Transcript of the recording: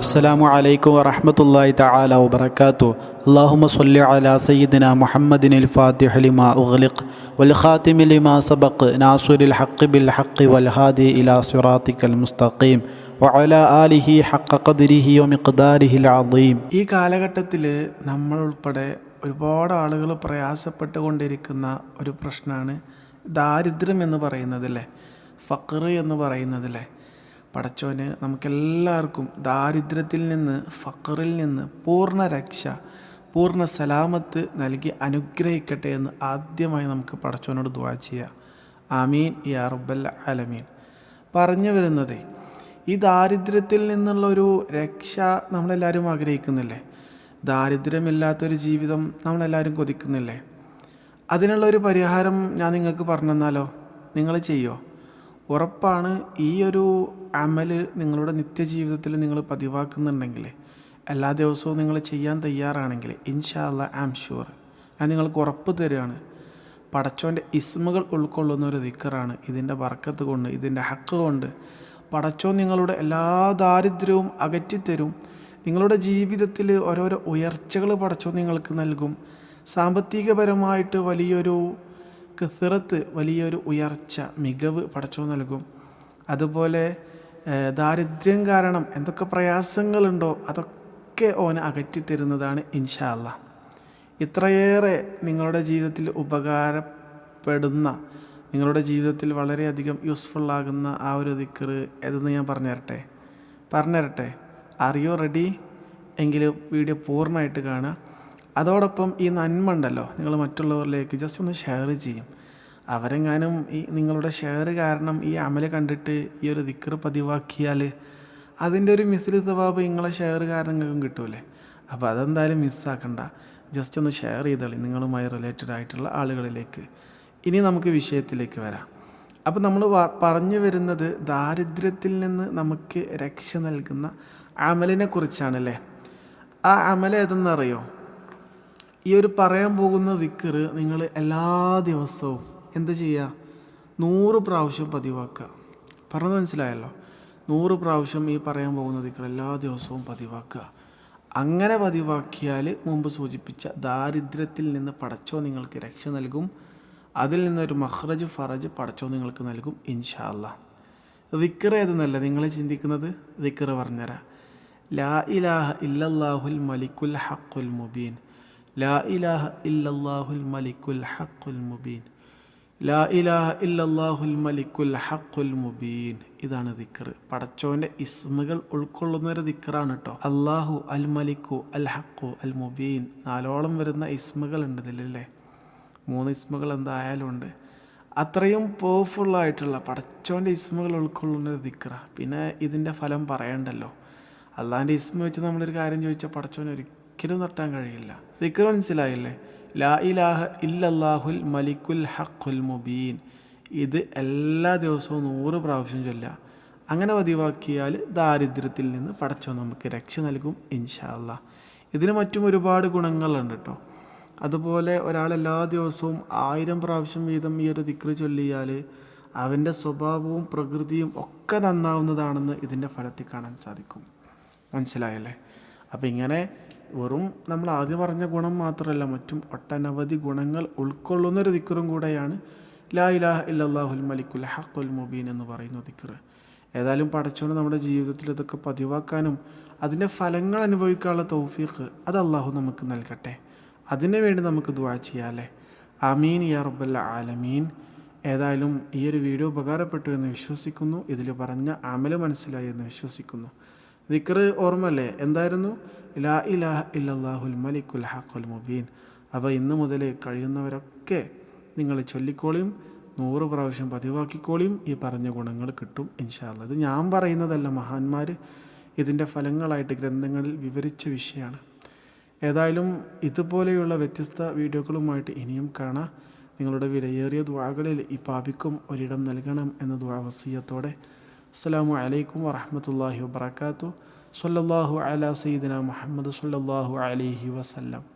അസ്സാം വലൈക്കും വറഹമത്തല്ലാ തആല വാത്തു അള്ളാഹുമ സല്ലി അലാ സയ്യിദിന മുഹമ്മദിൻ അൽ ഫാത്തി ലിമാ ഉഗ്ലിഖ് വൽ ഖാതിമി ലിമാ സബഖ് നാസുരിൽ ഹഖ് ബിൽ ഹഖ് വൽ ഹാദി ഇലാ സിറാത്തിക്കൽ മുസ്തഖീം വഅലാ ആലിഹി ഹഖ ഖദ്രിഹി വമിഖ്ദാരിഹിൽ അളീം ഈ കാലഘട്ടത്തിൽ നമ്മൾ ഉൾപ്പെടെ ഒരുപാട് ആളുകൾ പ്രയാസപ്പെട്ടുകൊണ്ടിരിക്കുന്ന ഒരു പ്രശ്നമാണ് ദാരിദ്ര്യം എന്ന് പറയുന്നത് അല്ലേ ഫക്ർ എന്ന് പറയുന്നതല്ലേ പടച്ചോന് നമുക്കെല്ലാവർക്കും ദാരിദ്ര്യത്തിൽ നിന്ന് ഫക്റിൽ നിന്ന് പൂർണ രക്ഷ പൂർണ സലാമത്ത് നൽകി അനുഗ്രഹിക്കട്ടെ എന്ന് ആദ്യമായി നമുക്ക് പടച്ചോനോട് ദുവാ ചെയ്യാം. ആമീൻ. യാ റബ്ബൽ അലമീൻ പറഞ്ഞു വരുന്നതേ ഈ ദാരിദ്ര്യത്തിൽ നിന്നുള്ള ഒരു രക്ഷ നമ്മളെല്ലാവരും ആഗ്രഹിക്കുന്നില്ലേ? ദാരിദ്ര്യമില്ലാത്തൊരു ജീവിതം നമ്മളെല്ലാവരും കൊതിക്കുന്നില്ലേ? അതിനുള്ള ഒരു പരിഹാരം ഞാൻ നിങ്ങൾക്ക് പറഞ്ഞു തന്നാലോ നിങ്ങൾ ചെയ്യോ ഉറപ്പാണ് ഈ ഒരു അമൽ നിങ്ങളുടെ നിത്യജീവിതത്തിൽ നിങ്ങൾ പതിവാക്കുന്നുണ്ടെങ്കിൽ എല്ലാ ദിവസവും നിങ്ങൾ ചെയ്യാൻ തയ്യാറാണെങ്കിൽ ഇൻഷാ അല്ല ആം ഷുവർ ഞാൻ നിങ്ങൾക്ക് ഉറപ്പ് തരികയാണ് പടച്ചോന്റെ ഇസ്മുകൾ ഉൾക്കൊള്ളുന്ന ഒരു ദിക്കറാണ്. ഇതിന്റെ വർക്കത്ത് കൊണ്ട് ഇതിന്റെ ഹക്ക് കൊണ്ട് പടച്ചോൻ നിങ്ങളുടെ എല്ലാ ദാരിദ്ര്യവും അകറ്റിത്തരും. നിങ്ങളുടെ ജീവിതത്തിൽ ഓരോരോ ഉയർച്ചകൾ പടച്ചോൻ നിങ്ങൾക്ക് നൽകും. സാമ്പത്തികപരമായിട്ട് വലിയൊരു കസിറത്ത് വലിയൊരു ഉയർച്ച മികവ് പടച്ചോ നൽകും. അതുപോലെ ദാരിദ്ര്യം കാരണം എന്തൊക്കെ പ്രയാസങ്ങളുണ്ടോ അതൊക്കെ ഓന് അകറ്റിത്തരുന്നതാണ് ഇൻഷാ അല്ലാ ഇത്രയേറെ നിങ്ങളുടെ ജീവിതത്തിൽ ഉപകാരപ്പെടുന്ന നിങ്ങളുടെ ജീവിതത്തിൽ വളരെയധികം യൂസ്ഫുള്ളാകുന്ന ആ ഒരു ദിക്കർ ഏതെന്ന് ഞാൻ പറഞ്ഞുതരട്ടെ പറഞ്ഞുതരട്ടെ പറഞ്ഞു തരട്ടെ അറിയോ റെഡി എങ്കിൽ വീഡിയോ പൂർണമായിട്ട് കാണുക. അതോടൊപ്പം ഈ നന്മ ഉണ്ടല്ലോ നിങ്ങൾ മറ്റുള്ളവരിലേക്ക് ജസ്റ്റ് ഒന്ന് ഷെയർ ചെയ്യും. അവരെങ്ങാനും ഈ നിങ്ങളുടെ ഷെയർ കാരണം ഈ അമൽ കണ്ടിട്ട് ഈ ഒരു ദിക്കർ പതിവാക്കിയാൽ അതിന്റെ ഒരു മിസ്സിൽ സ്വഭാവം നിങ്ങളെ ഷെയർ കാരണം നിങ്ങൾക്കും കിട്ടൂലേ അപ്പോൾ അതെന്തായാലും മിസ്സാക്കണ്ട ജസ്റ്റ് ഒന്ന് ഷെയർ ചെയ്തോളി നിങ്ങളുമായി റിലേറ്റഡ് ആയിട്ടുള്ള ആളുകളിലേക്ക്. ഇനി നമുക്ക് വിഷയത്തിലേക്ക് വരാം. അപ്പോൾ നമ്മൾ പറഞ്ഞു വരുന്നത് ദാരിദ്ര്യത്തിൽ നിന്ന് നമുക്ക് രക്ഷ നൽകുന്ന അമലിനെ കുറിച്ചാണല്ലേ? ആ അമൽ ഏതെന്നറിയോ? ഈ ഒരു പറയാൻ പോകുന്ന ദിക്കറ് നിങ്ങൾ എല്ലാ ദിവസവും എന്ത് ചെയ്യുക? നൂറ് പ്രാവശ്യം പതിവാക്കുക. പറഞ്ഞത് മനസ്സിലായല്ലോ? നൂറ് പ്രാവശ്യം ഈ പറയാൻ പോകുന്ന ദിക്കർ എല്ലാ ദിവസവും പതിവാക്കുക. അങ്ങനെ പതിവാക്കിയാൽ മുമ്പ് സൂചിപ്പിച്ച ദാരിദ്ര്യത്തിൽ നിന്ന് പടച്ചോ നിങ്ങൾക്ക് രക്ഷ നൽകും. അതിൽ നിന്നൊരു മഹ്റജ് ഫറജ് പടച്ചോ നിങ്ങൾക്ക് നൽകും ഇൻഷാല്ല ദിക്കർ ഏതെന്നല്ല? നിങ്ങൾ ചിന്തിക്കുന്നത് ദിക്കർ പറഞ്ഞുതരാം. ലാ ഇലാഹ ഇല്ലല്ലാഹുൽ മലിക്കുൽ ഹക്കുൽ മുബീൻ. ലാ ഇലാഹ ഇല്ലല്ലാഹുൽ മലിക്കുൽ ഹഖുൽ മുബീൻ. ലാ ഇലാഹ ഇല്ലല്ലാഹുൽ മലിക്കുൽ ഹഖുൽ മുബീൻ. ഇതാണ് ദിക്കർ പടച്ചോന്റെ ഇസ്മുകൾ ഉൾക്കൊള്ളുന്ന ഒരു ദിക്കറാണ് കേട്ടോ അള്ളാഹു അൽ മലിക്കു അൽ ഹക്കു അൽ മുബീൻ. നാലോളം വരുന്ന ഇസ്മുകൾ ഉണ്ട് ഇതിലല്ലേ? മൂന്ന് ഇസ്മുകൾ എന്തായാലും ഉണ്ട്. അത്രയും പവർഫുള്ളായിട്ടുള്ള പടച്ചോന്റെ ഇസ്മുകൾ ഉൾക്കൊള്ളുന്ന ഒരു ദിക്കറ പിന്നെ ഇതിന്റെ ഫലം പറയണ്ടല്ലോ. അള്ളാന്റെ ഇസ്മ വെച്ച് നമ്മളൊരു കാര്യം ചോദിച്ചാൽ പടച്ചോൻ ഒരിക്കലും തട്ടാൻ കഴിയില്ല. ദിക്ര മനസ്സിലായില്ലേ? ലാ ഇലാഹ ഇല്ലല്ലാഹുൽ മലിക്കുൽ ഹഖുൽ മുബീൻ. ഇത് എല്ലാ ദിവസവും നൂറ് പ്രാവശ്യം ചൊല്ല അങ്ങനെ പതിവാക്കിയാൽ ദാരിദ്ര്യത്തിൽ നിന്ന് പടച്ചോ നമുക്ക് രക്ഷ നൽകും ഇൻഷാല്ല ഇതിന് മറ്റും ഒരുപാട് ഗുണങ്ങളുണ്ട് കേട്ടോ. അതുപോലെ ഒരാൾ എല്ലാ ദിവസവും ആയിരം പ്രാവശ്യം വീതം ഈ ഒരു ദിക്റ് ചൊല്ലിയാൽ അവന്റെ സ്വഭാവവും പ്രകൃതിയും ഒക്കെ നന്നാവുന്നതാണെന്ന് ഇതിന്റെ ഫലത്തിൽ കാണാൻ സാധിക്കും. മനസ്സിലായല്ലേ? അപ്പം ഇങ്ങനെ വെറും നമ്മൾ ആദ്യം പറഞ്ഞ ഗുണം മാത്രമല്ല മറ്റും ഒട്ടനവധി ഗുണങ്ങൾ ഉൾക്കൊള്ളുന്നൊരു ദിക്കറും കൂടെയാണ് ലാ ഇലാഹ ഇല്ലാഹുൽ മലിക്കുൽ ഹഖുൽ മുബീൻ എന്ന് പറയുന്ന ദിക്കറ് ഏതായാലും പടച്ചോണ്ട് നമ്മുടെ ജീവിതത്തിൽ ഇതൊക്കെ പതിവാക്കാനും അതിന്റെ ഫലങ്ങൾ അനുഭവിക്കാനുള്ള തൗഫീഖ് അത് അള്ളാഹു നമുക്ക് നൽകട്ടെ. അതിനു വേണ്ടി നമുക്ക് ദുആ ചെയ്യാലേ അമീൻ യാ റബ്ബൽ ആലമീൻ. ഏതായാലും ഈ ഒരു വീഡിയോ ഉപകാരപ്പെട്ടു എന്ന് വിശ്വസിക്കുന്നു. ഇതിൽ പറഞ്ഞ അമൽ മനസ്സിലായി എന്ന് വിശ്വസിക്കുന്നു. ദിക്ർ ഓർമ്മല്ലേ? എന്തായിരുന്നു? ലാ ഇലാഹ ഇല്ലാഹുൽ മലിക്കുൽ ഹഖുൽ മുബീൻ. അപ്പോൾ ഇന്ന് മുതൽ കഴിയുന്നവരൊക്കെ നിങ്ങൾ ചൊല്ലിക്കോളിയും നൂറ് പ്രാവശ്യം പതിവാക്കിക്കോളിയും ഈ പറഞ്ഞ ഗുണങ്ങൾ കിട്ടും ഇൻഷാല്ല ഇത് ഞാൻ പറയുന്നതല്ല മഹാന്മാർ ഇതിന്റെ ഫലങ്ങളായിട്ട് ഗ്രന്ഥങ്ങളിൽ വിവരിച്ച വിഷയമാണ്. ഏതായാലും ഇതുപോലെയുള്ള വ്യത്യസ്ത വീഡിയോകളുമായിട്ട് ഇനിയും കാണാം. നിങ്ങളുടെ വിലയേറിയ ദ്വാകളിൽ ഈ പാപിക്കും ഒരിടം നൽകണം എന്ന ദ്വാ വസീയത്തോടെ അസ്സലാമു അലൈക്കും വാബർക്കാത്തു സല്ലാഹു അലാ സയ്യിദിന മുഹമ്മദ് സല്ലാഹു അലൈഹി വസല്ലം.